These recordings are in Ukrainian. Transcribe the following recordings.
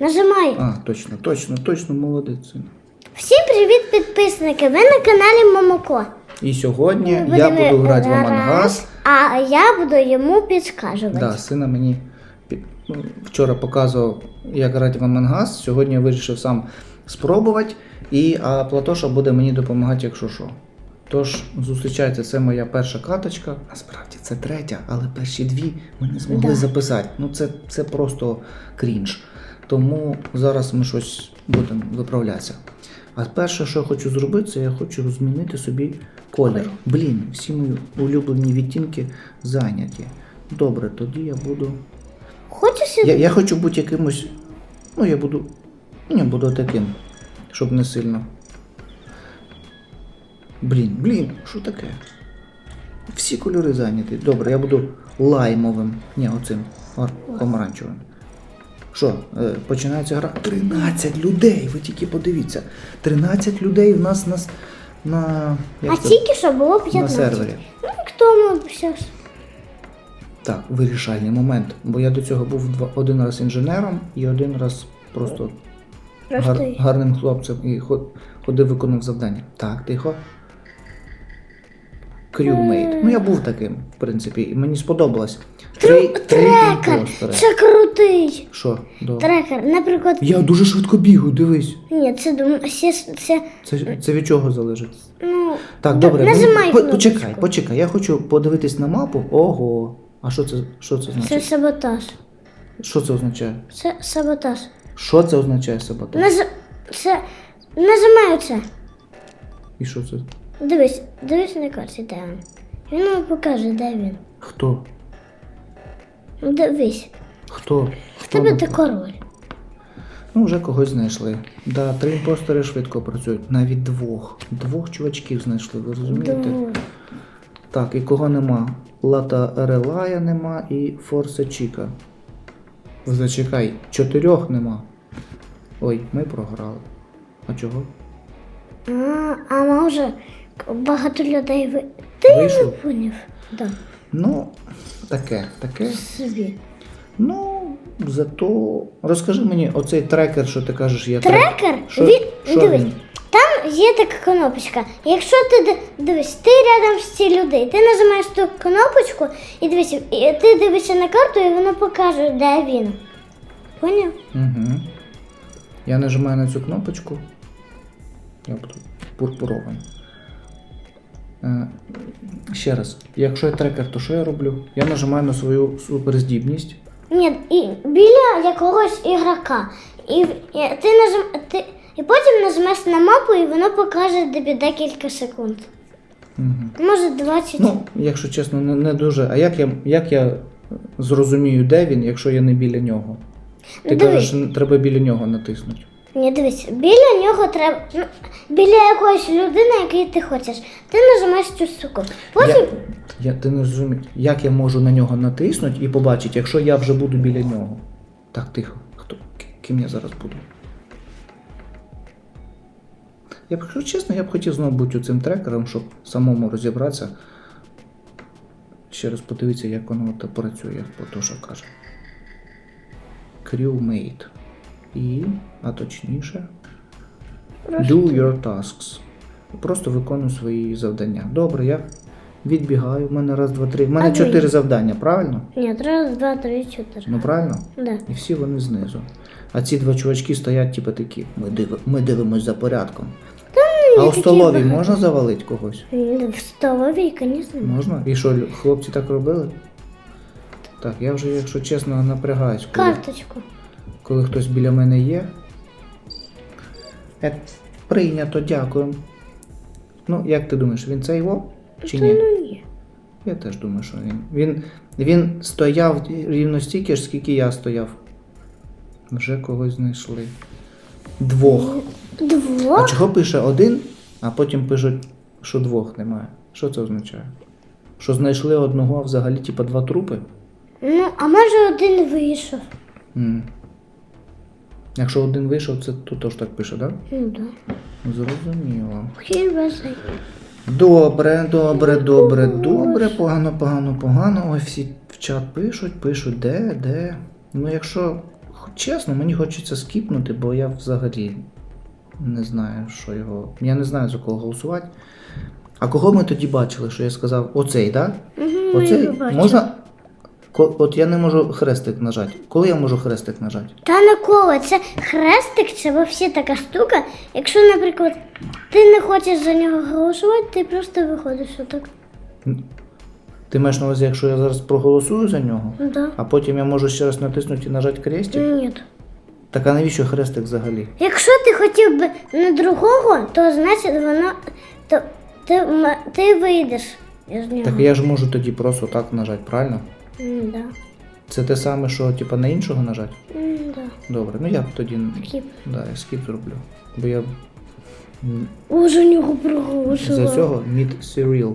Нажимай. А, точно, точно, точно, молодець. син. Всім привіт, підписники! Ви на каналі Момоко. І сьогодні Ми я будемо буду грати в Амангас. А я буду йому підсказувати. Да, сина мені ну, вчора показував, як грати в Амангас. Сьогодні я вирішив сам спробувати. І а Платоша буде мені допомагати, якщо що. Тож, зустрічайте, це моя перша каточка. Насправді це третя, але перші дві ми не змогли Да. записати. Ну це, це просто крінж. Тому зараз ми щось будемо виправлятися. А перше, що я хочу зробити, це я хочу змінити собі колір. Блін, всі мої улюблені відтінки зайняті. Добре, тоді я буду. Хочеш Я, я хочу бути якимось. Ну, я буду. Я буду таким, щоб не сильно. Блін, блін, що таке? Всі кольори зайняті. Добре, я буду лаймовим. Ні, оцим помаранчевим. Що, е, починається гра? 13 людей! Ви тільки подивіться. 13 людей в нас на. на як А це? тільки що було на сервері. Ну, хто ми зараз? Так, вирішальний момент. Бо я до цього був два, один раз інженером і один раз просто гар, гарним хлопцем і ход- ходив, виконав завдання. Так, тихо. Крюмейт. Ну я був таким, в принципі, і мені сподобалось. Три, три Трекер! імпостери. Це крутий! Що? До... Трекер, наприклад, Я дуже швидко бігаю, дивись. ні, це дум- це, це Це, це від чого залежить? ну, Так, Да, добре. нажимай мені- по- кнопочку. почекай, почекай. Я хочу подивитись на мапу. Ого. А що це, що це це значить? саботаж. Що це означає? Це саботаж. Що це означає саботаж? Наз... Це нажимаю це. І що це? Дивись, дивись на карті, де він. Він нам покаже, де він. Хто? Ну, Дивись, Хто? в Хто? тебе ти король. Ну, вже когось знайшли. Да, три імпостери швидко працюють. Навіть двох. Двох чувачків знайшли, ви розумієте? Думаю. Так, і кого нема? Лата Релая нема і Форсе Чіка. Зачекай, чотирьох нема. Ой, ми програли. А чого? А, а може багато людей ви. Ти не поняв. Да. Ну, таке, таке. Собі. Ну, зато розкажи мені, оцей трекер, що ти кажеш, є Трекер? Що, Він, що дивись, він? там є така кнопочка. Якщо ти ди- дивись, ти рядом з цією людей, ти нажимаєш ту кнопочку і дивись, і ти дивишся на карту, і воно покаже, де він. Поняв? Угу. Я нажимаю на цю кнопочку. Я буду пурпуровим. Е, ще раз, якщо я трекер, то що я роблю? Я нажимаю на свою суперздібність. Ні, і біля якогось ігрока. І, і ти нажим, ти, і потім нажмеш на мапу, і воно покаже тобі декілька секунд. Угу. Може 20. Ну, якщо чесно, не, не дуже. А як я, як я зрозумію, де він, якщо я не біля нього? Ти Дивись. кажеш, треба біля нього натиснути. Ні, дивись, біля нього треба. Ну, біля якоїсь людини, якої ти хочеш. Ти нажимаєш цю штуку. Потім. Я, я, ти не розумієш, як я можу на нього натиснути і побачити, якщо я вже буду біля нього. Так, тихо. Хто? Ки- Ким я зараз буду? Я б, якщо чесно, я б хотів знову бути цим трекером, щоб самому розібратися. Ще раз подивіться, як воно працює, як Потоша каже. Crewmate. І, а точніше, Do your tasks. Просто виконую свої завдання. Добре, я відбігаю. У мене раз, два, три. У мене А ви? чотири завдання, правильно? Ні, раз, два, три, чотири. Ну правильно? Да. І всі вони знизу. А ці два чувачки стоять, типу такі. Ми, диви, ми дивимось за порядком. а у столовій багато. можна завалити когось? В столовій, звісно. Можна? І що, хлопці так робили? Так, я вже, якщо чесно, напрягаюсь, коли, Карточку. Коли хтось біля мене є. Е, прийнято, дякую. Ну, як ти думаєш, він це його? Чи ні? Я теж думаю, що він. Він, він стояв рівно стільки ж, скільки я стояв. Вже когось знайшли. Двох. Двох? А чого пише один, а потім пишуть, що двох немає? Що це означає? Що знайшли одного, а взагалі, типа два трупи? Ну, а може один вийшов. Якщо один вийшов, це то теж так пише, так? Да? Ну да. Зрозуміло. Добре, добре, добре, добре, погано, погано, погано. Ой, всі в чат пишуть, пишуть, де, де. Ну, якщо чесно, мені хочеться скіпнути, бо я взагалі не знаю, що його. Я не знаю за кого голосувати. А кого ми тоді бачили, що я сказав? Оцей, так? Да? Угу, Оцей можна. От я не можу хрестик нажати. Коли я можу хрестик нажати? Та на коло, це хрестик, це взагалі така штука. Якщо, наприклад, ти не хочеш за нього голосувати, ти просто виходиш отак. Ти маєш на увазі, якщо я зараз проголосую за нього, Да. а потім я можу ще раз натиснути і нажати крестик? Ні. Так а навіщо хрестик взагалі? Якщо ти хотів би на другого, то значить воно. То ти, ти вийдеш із нього. Так я ж можу тоді просто так нажати, правильно? М, да. Це те саме, що типа на іншого нажати? М, да. Добре, ну я б тоді Скіп. да, я скіп зроблю. Бо я м, Уже нього проголосував. за цього Meet Cyril.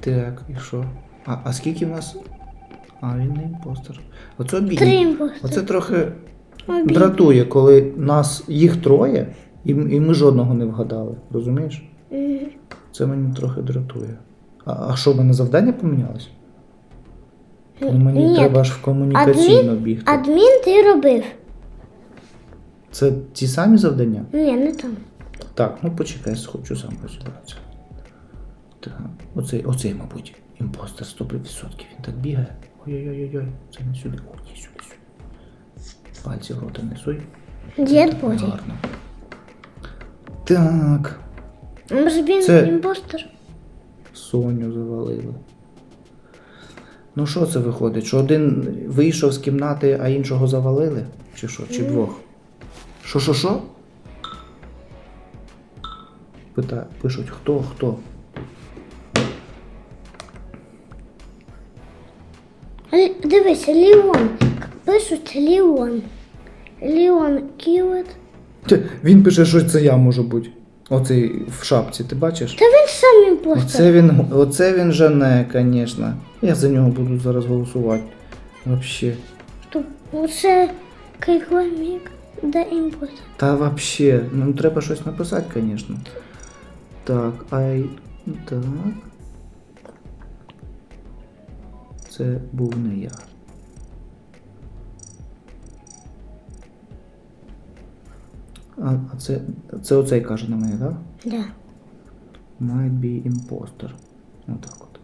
Так, і що? А, а скільки в нас? А, він не імпостер. Оце. Три імпостери. Оце трохи Обідно. дратує, коли нас їх троє, і, м- і ми жодного не вгадали. Розумієш? М. Це мені трохи дратує. А, а що, в мене завдання помінялось? Ну, мені Ні. треба аж в комунікаційно Адмін, бігти. адмін ти робив. Це ті самі завдання? Ні, не там. Так, ну почекай, хочу сам розібратися. Так, оцей, оцей, мабуть, імпостер 100%. Він так бігає. Ой-ой-ой-ой, це не сюди. Ой, сюди, сюди. Пальці в рота не суй. Дід Боді. Гарно. Так, Може він Це- імпостер? Соню завалили. Ну що це виходить? Що один вийшов з кімнати, а іншого завалили? Чи що? Чи двох? Що, що, що? Пита, пишуть, хто, хто? Дивись, Ліон. Пишуть Ліон. Ліон Кілет. Він пише, що це я можу бути. Оцей в шапці, ти бачиш? Та сам імпостер. Оце він, оце він жене, звісно. Я за нього буду зараз голосувати. Вообще. То Оце Кайкламік, де імпостер. Та вообще, ну треба щось написати, звісно. Так, ай. Так. Це був не я. А, а це, це оцей каже на мене, так? Да. Might be imposter. Отак от.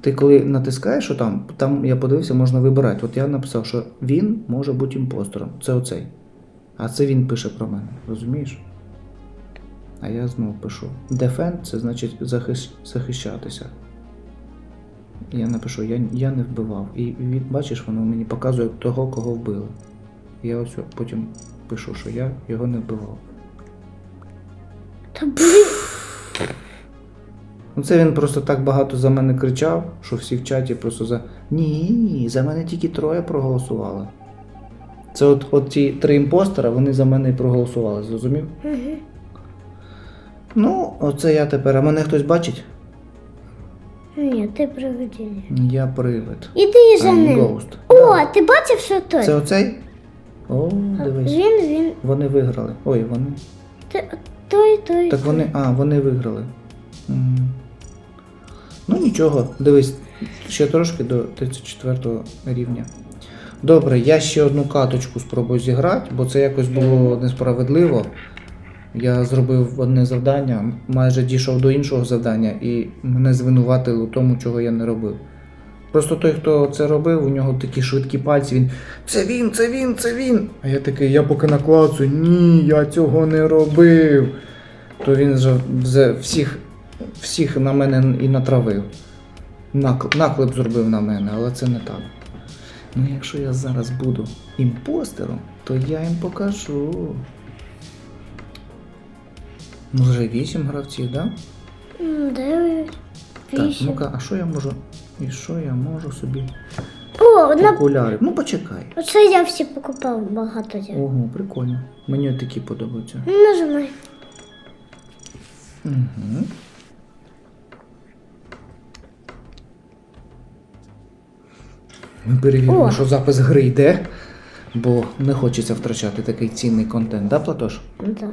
Ти коли натискаєш, там, там я подивився, можна вибирати. От я написав, що він може бути імпостером. Це оцей. А це він пише про мене, розумієш? А я знову пишу. Defend це значить захищ... захищатися. Я напишу, я, я не вбивав. І він, бачиш, воно мені показує того, кого вбили. Я ось потім пишу, що я його не вбивав. Та блін. Ну це він просто так багато за мене кричав, що всі в чаті просто за. Ні, за мене тільки троє проголосували. Це от, от ті три імпостера, вони за мене і проголосували, зрозумів? Угу. Ну, оце я тепер. А мене хтось бачить? Ні, ти привидіння. Я привид. Іди за I'm ним. ghost. О, ти бачив, що той? Це оцей? О, дивись. Він, він. Вони виграли. Ой, вони. Той, той. Так вони. А, вони виграли. Мгм. Ну нічого, дивись, ще трошки до 34 рівня. Добре, я ще одну каточку спробую зіграти, бо це якось було несправедливо. Я зробив одне завдання, майже дійшов до іншого завдання, і мене звинуватили у тому, чого я не робив. Просто той, хто це робив, у нього такі швидкі пальці, він це він, це він, це він. А я такий, я поки наклацую, ні, я цього не робив. То він вже всіх, всіх на мене і натравив. Накл- наклеп зробив на мене, але це не так. Ну, якщо я зараз буду імпостером, то я їм покажу. Ну, вже вісім гравців? Да? Дев'ять. Так, ну-ка, а що я можу? І що я можу собі? О, на... Окуляри. Ну почекай. оце я всі покупав багато. я. Ого, прикольно. Мені такі подобаються. Нажимай. Угу. Ми перевіримо, О. що запис гри йде, бо не хочеться втрачати такий цінний контент, да, Платош? Ну, так.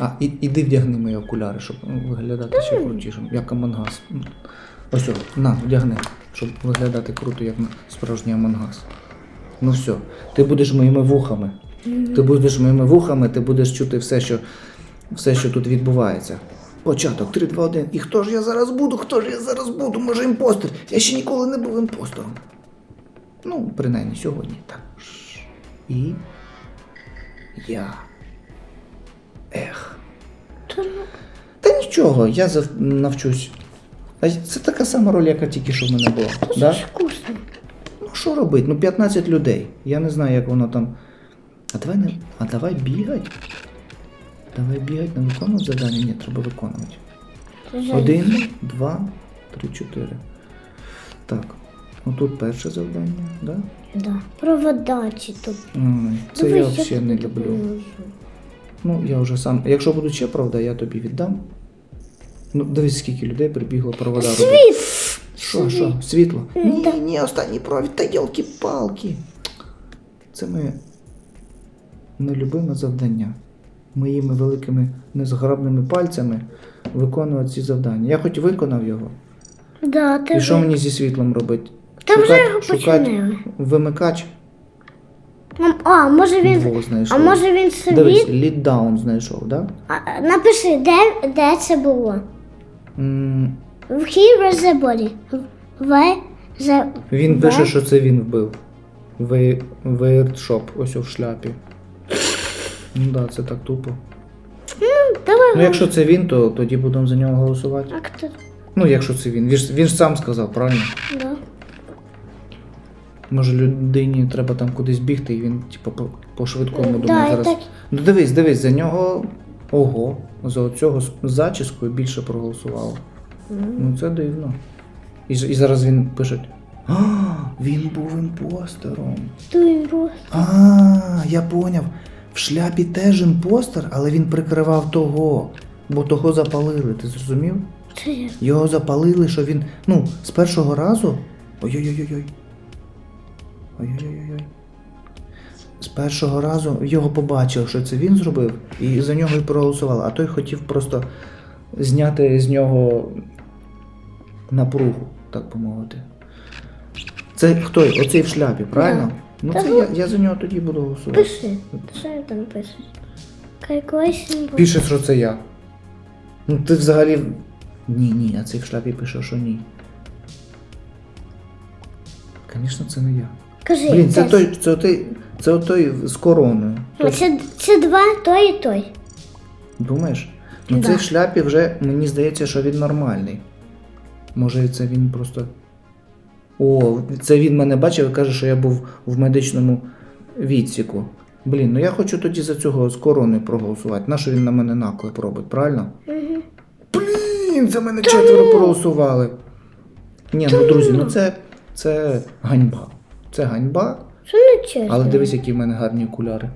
А, і, іди вдягни мої окуляри, щоб виглядати ще крутішим, як амангас. Ось, о, на, вдягни. щоб виглядати круто, як справжній амангас. Ну все, ти будеш моїми вухами. Ти будеш моїми вухами, ти будеш чути все, що, все, що тут відбувається. Початок, 3, 2, 1. І хто ж я зараз буду? Хто ж я зараз буду? Може імпостер? Я ще ніколи не був імпостером. Ну, принаймні сьогодні так. І. Я. Ех. То, ну, Та нічого, я зав... навчусь. А це така сама роль, яка тільки що в мене була. то Да? ж вкусно. Ну що робити? Ну 15 людей. Я не знаю, як воно там. А давай не. А давай бігать. Давай бігать, не виконувати завдання? Ні, треба виконувати. Один, два, три, чотири. Так. Отут перше завдання, да? Да. Провода чи тут. Ой, це я взагалі не тут люблю. Ну, я вже сам. Якщо будуть ще правда, я тобі віддам. Ну, дивись, скільки людей прибігло провода робити. Світ! Що, що? Світло? Ні, Да. ні, останній провід, та йолки-палки. Це моє нелюбиме завдання. Моїми великими незграбними пальцями виконувати ці завдання. Я хоч виконав його. Да, ти І що вже- мені зі світлом робити? Та вже його починили. вимикач Мам, А, може він. Во, знайшов. А може він Дивись, світ? ліддаун знайшов, так? А, а, напиши, де, де це було? Да? М, В Here was the body. В the... Він пише, що це він вбив. Вейрдшоп, ось в шляпі. Ну так, да, це так тупо. Давай. Ну, якщо це він, то тоді будемо за нього голосувати. Актор. Ну, якщо це він. Він ж, він ж сам сказав, правильно? Да. Може людині треба там кудись бігти, і він, типу, по, по швидкому Да, думає і зараз. так. Ну дивись, дивись, за нього. Ого, за цього з зачіскою більше проголосувало. Ну це дивно. І, ж- і зараз він пише. А, він був імпостером. Both. А, я поняв. В шляпі теж імпостер, але він прикривав того. Бо того запалили, ти зрозумів? Його запалили, що він. Ну, з першого разу. Ой-ой-ой-ой. Ой-ой-ой-ой. З першого разу його побачив, що це він зробив, і за нього і проголосували. А той хотів просто зняти з нього напругу, так би мовити. Це хто? Оцей в шляпі, правильно? Ну Та це ну- я, я за нього тоді буду голосувати. Пиши. Що я там пишеш? Calculation. Пише, що це я. Ну ти взагалі. Ні, ні, а цей в шляпі пише, що ні. Звісно, це не я. Кажи. Блін, це де той, це той, це той з короною. Ну, це, це два, той і той. Думаєш? Ну Да. цей в шляпі вже мені здається, що він нормальний. Може, це він просто. О, це він мене бачив і каже, що я був в медичному відсіку. Блін, ну я хочу тоді за цього з короною проголосувати. Нащо він на мене наклеп робить, правильно? Угу. Блін, за мене четверо проголосували. Ні, ну друзі, ну це, це ганьба. Це ганьба, Що не чесно? але дивись, які в мене гарні окуляри.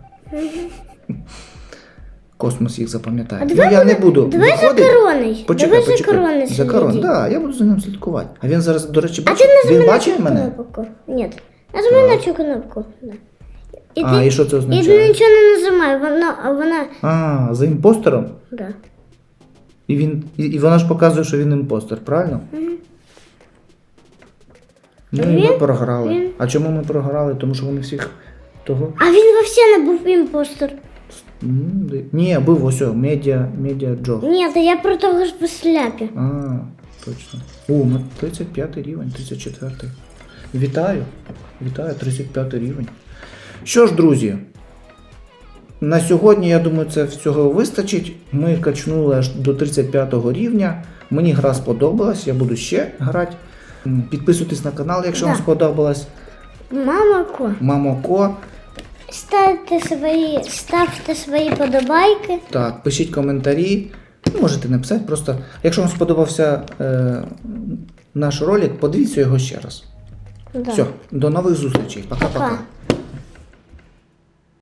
Космос їх запам'ятає. Ну я не буду. Давай за виходити. короною. Почекай, Давай за почекай. короною За корон, слідіть. да, я буду за ним слідкувати. А він зараз, до речі, А бачить, ти нажми він на бачить цю мене? кнопку. Ні. Нажми на цю кнопку. Да. І А, ти, і що це і означає? ти нічого не нажимай, вона, а вона, А, за імпостером? да. І, він, і, і вона ж показує, що він імпостер, правильно? Ну, і ми Він- програли. він- А чому ми програли? Тому що вони всіх того. А він вовсе не був імпостер. Ні, був ось медіа, медіа Джо. Ні, та я про того ж по. А, точно. О, ми 35 рівень, 34. Вітаю. Вітаю, 35 рівень. Що ж, друзі, на сьогодні, я думаю, це всього вистачить. Ми качнули аж до 35 рівня. Мені гра сподобалась, я буду ще грати. Підписуйтесь на канал, якщо вам сподобалось. Мама ко. Мамоко. Ставте свої, ставте свої подобайки. Так, пишіть коментарі. Ну, Можете написати просто. Якщо вам сподобався е, наш ролик, подивіться його ще раз. Да. Все, до нових зустрічей. Пока-пока. Пока.